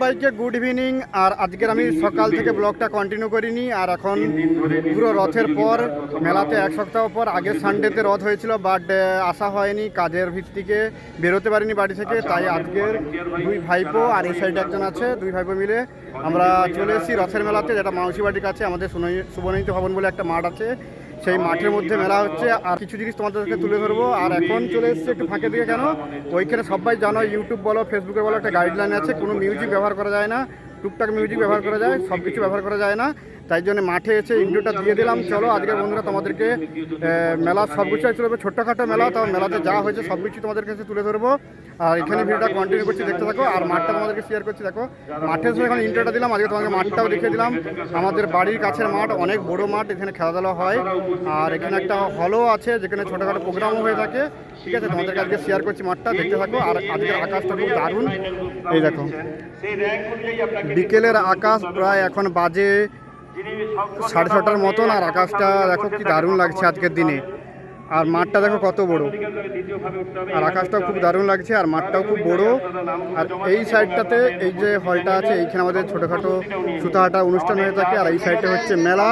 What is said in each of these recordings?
সবাইকে good evening. আর আজকের আমি সকাল থেকে ব্লগটা কন্টিনিউ করিনি। আর এখন পুরো রথের পর, মেলাতে এক সপ্তাহ পর আগের সানডেতে রথ হয়েছিল বাট আসা হয়নি কাজের ভিত্তিকে বেরোতে পারিনি বাড়ি থেকে, তাই আজকের দুই ভাইপো আর এই সাইডে একজন আছে, দুই ভাইপো মিলে আমরা চলে এসেছি রথের মেলাতে, যেটা মাউসি বাড়ির কাছে আমাদের সুবর্ণিত ভবন বলে একটা মাঠ আছে। সেই মাঠের মধ্যে মেলা হচ্ছে, আর কিছু জিনিস তোমাদেরকে তুলে ধরবো। আর এখন চলে এসছে একটু ফাঁকে দিকে কেন? ওইখানে সবাই জানো ইউটিউব বলো ফেসবুকে বলো, একটা গাইডলাইন আছে, কোনো মিউজিক ব্যবহার করা যায় না। টুকটাক মিউজিক ব্যবহার করা যায় সব কিছু ব্যবহার করা যায় না। তাই জন্য মাঠে এসে ইন্ট্রোটা দিয়ে দিলাম। চলো, আজকের বন্ধুরা তোমাদেরকে মেলা সব কিছু চলে, ছোট্টখাটো মেলা তাও মেলাতে যা হয়েছে সব কিছু তোমাদের কাছে তুলে ধরবো। আর এখানে ভিডিওটা কন্টিনিউ করছি, দেখতে থাকো, আর মাঠটা তোমাদেরকে শেয়ার করছি, দেখো। মাঠে সময় এখন ইন্ট্রোটা দিলাম, আজকে তোমাকে মাঠটাও দেখিয়ে দিলাম। আমাদের বাড়ির কাছের মাঠ, অনেক বড় মাঠ, এখানে খেলাধুলা হয়। আর এখানে একটা হলও আছে, যেখানে ছোটোখাটো প্রোগ্রামও হয়ে থাকে। ঠিক আছে, তোমাদেরকে আজকে শেয়ার করছি মাঠটা, দেখতে থাকো। আর আজকের আকাশটা খুব দারুণ। এই দেখো, বিকেলের আকাশ প্রায় এখন বাজে সাড়ে ছটার মতন আর আকাশটা দেখো কি দারুণ লাগছে আজকের দিনে। আর মাঠটা দেখো কত বড়। আর আকাশটাও খুব দারুণ লাগছে, আর মাঠটাও খুব বড়। আর এই সাইডটাতে এই যে হলটা আছে, এইখানে আমাদের ছোটোখাটো সুতাহাটা অনুষ্ঠান হয়ে থাকে, আর এই সাইডটা হচ্ছে মেলা।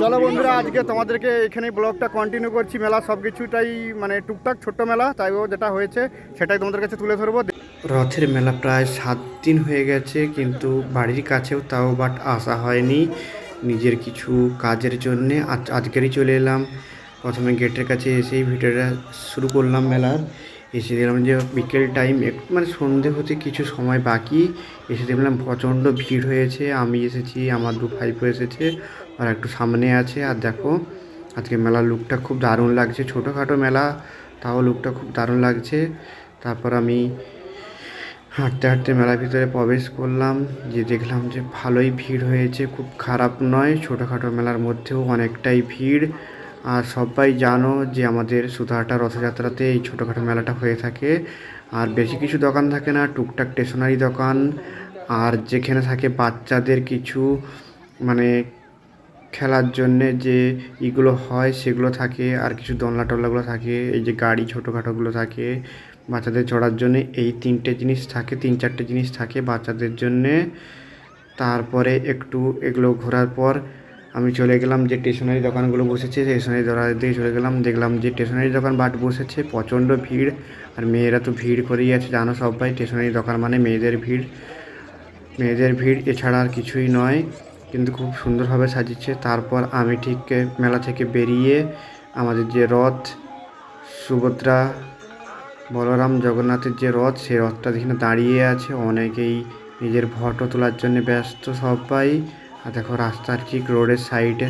চলো বন্ধুরা, আজকে তোমাদেরকে এখানে ব্লগটা কন্টিনিউ করছি। মেলা সব কিছুটাই মানে টুকটাক ছোট্ট মেলা, তাই যেটা হয়েছে সেটাই তোমাদের কাছে তুলে ধরবো। রথের মেলা প্রায় সাত দিন হয়ে গেছে, কিন্তু বাড়ির কাছেও তাও বাট আসা হয়নি। নিজের কিছু কাজের জন্যে আজ, আজকেরই চলে এলাম। প্রথমে গেটের কাছে এসেই ভিডিওটা শুরু করলাম মেলার। এসে দেখলাম যে বিকেল টাইম একটু মানে সন্ধে হতে কিছু সময় বাকি। এসে দেখলাম প্রচণ্ড ভিড় হয়েছে। আমি এসেছি, আমার দু ভাইপো এসেছে, আর একটু সামনে আছে। আর দেখো, আজকে মেলার লুকটা খুব দারুণ লাগছে। ছোটোখাটো মেলা, তাও লুকটা খুব দারুণ লাগছে। তারপর আমি হাঁটতে হাঁটতে মেলার ভিতরে প্রবেশ করলাম যে দেখলাম যে ভালোই ভিড় হয়েছে। খুব খারাপ নয়, ছোটোখাটো মেলার মধ্যেও অনেকটাই ভিড়। আর সবাই জানো যে আমাদের সুতাহাটা রথযাত্রাতে এই ছোটোখাটো মেলাটা হয়ে থাকে। আর বেশি কিছু দোকান থাকে না, টুকটাক স্টেশনারি দোকান। আর যেখানে থাকে বাচ্চাদের কিছু মানে খেলার জন্যে যে ইগুলো হয় সেগুলো থাকে, আর কিছু দোলনা টোলনাগুলো থাকে, এই যে গাড়ি ছোটোখাটোগুলো থাকে, বাচ্চাদের চড়ার জন্য এই তিনটে জিনিস থাকে, তিন চারটে জিনিস থাকে বাচ্চাদের জন্যে। তারপরে একটু এগুলো ঘোরার পর আমি চলে গেলাম যে স্টেশনারি দোকানগুলো বসেছে স্টেশনারি দোকান দিকে চলে গেলাম, দেখলাম যে স্টেশনারি দোকান বাট বসেছে, প্রচণ্ড ভিড়, আর মেয়েরা তো ভিড় করেই আছে, জানো সবাই, স্টেশনারি দোকান মানে মেয়েদের ভিড়। মেয়েদের ভিড় এছাড়া আর কিছুই নয়। কিন্তু খুব সুন্দরভাবে সাজিয়েছে। তারপর আমি ঠিক মেলা থেকে বেরিয়ে আমাদের যে রথ, সুভদ্রা, বলরাম, জগন্নাথের যে রথ সেই রথটা এখানে দাঁড়িয়ে আছে। অনেকেই নিজের ফটো তোলার জন্য ব্যস্ত সবাই। আর দেখো রাস্তার ঠিক রোডের সাইডে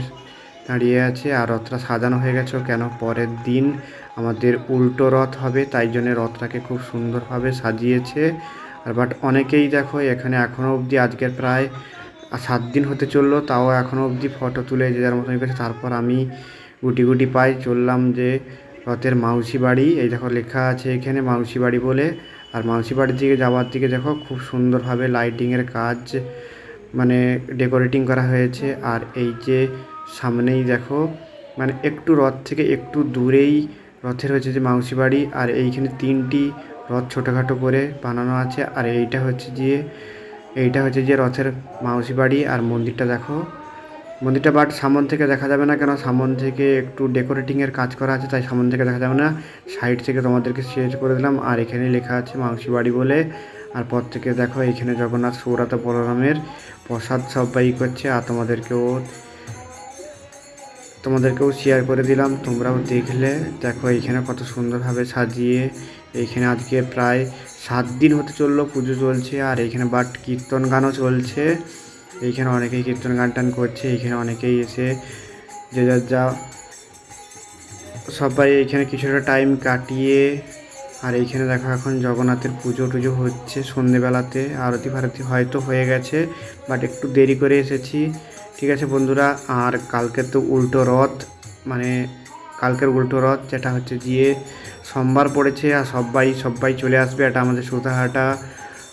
দাঁড়িয়ে আছে। আর রথটা সাজানো হয়ে গেছে কেন? পরের দিন আমাদের উল্টো রথ হবে, তাই জন্য রথটাকে খুব সুন্দরভাবে সাজিয়েছে। আর বাট অনেকেই দেখো এখানে এখনও অবধি আজকের প্রায় সাত দিন হতে চলল, তাও এখনও অবধি ফটো তুলে যে যার মতন গেছে তারপর আমি গুটি গুটি পাই চললাম যে রথের মাউসি বাড়ি। এই দেখো লেখা আছে এখানে মাউসি বাড়ি বলে। আর মাউসি বাড়ির দিকে যাওয়ার দিকে দেখো খুব সুন্দরভাবে লাইটিংয়ের কাজ মানে ডেকোরেটিং করা হয়েছে। আর এই যে সামনেই দেখো মানে একটু রথ থেকে একটু দূরেই রথের হচ্ছে যে মাউসি বাড়ি। আর এইখানে তিনটি রথ ছোটোখাটো করে বানানো আছে। আর এইটা হচ্ছে যে এইটা হচ্ছে যে রথের মাউসি বাড়ি আর মন্দিরটা দেখো। মন্দিরটা বাট সামন থেকে দেখা যাবে না কেন সামন থেকে একটু ডেকোরেটিংয়ের কাজ করা আছে, তাই সামন থেকে দেখা যাবে না। সাইড থেকে তোমাদেরকে শেয়ার করে দিলাম। আর এখানে লেখা আছে মাউসি বাড়ি বলে। আর পর থেকে দেখো এখানে জগন্নাথ সৌরাত বলরামের প্রসাদ সবাই করছে। আর তোমাদেরকেও তোমাদেরকেও শেয়ার করে দিলাম। তোমরাও দেখলে। দেখো এইখানে কত সুন্দরভাবে সাজিয়ে এইখানে আজকে প্রায় সাত দিন হতে চলল, পুজো চলছে আর এইখানে বাট কীর্তন গানও চলছে। এইখানে অনেকেই কীর্তন গান টান করছে এইখানে অনেকেই এসে যে যার যা সবাই এইখানে কিছুটা টাইম কাটিয়ে আর এইখানে দেখো এখন জগন্নাথের পুজো টুজো হচ্ছে সন্ধেবেলাতে, আরতি ফারতি হয়তো হয়ে গেছে বাট একটু দেরি করে এসেছি। ঠিক আছে বন্ধুরা, আর কালকে তো উল্টো রথ মানে কালকের উল্টো রথ, যেটা হচ্ছে গিয়ে সোমবার পড়েছে আর সবাই সবাই চলে আসবে। এটা আমাদের সুতাহাটা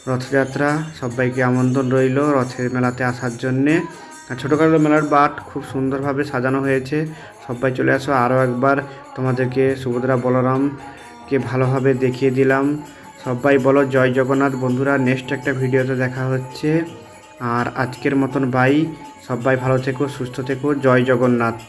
রথযাত্রা। সবাইকে আমন্ত্রণ রইল রথের মেলাতে আসার জন্যে। আর ছোটোখাটো মেলার বাট খুব সুন্দরভাবে সাজানো হয়েছে। সবাই চলে আসো। আরও একবার তোমাদেরকে সুভদ্রা বলরামকে ভালোভাবে দেখিয়ে দিলাম। সবাই বলো, জয় জগন্নাথ। বন্ধুরা নেক্সট একটা ভিডিওতে দেখা হচ্ছে। আর আজকের মতন বাই সবাই ভালো থেকো, সুস্থ থেকো। জয় জগন্নাথ।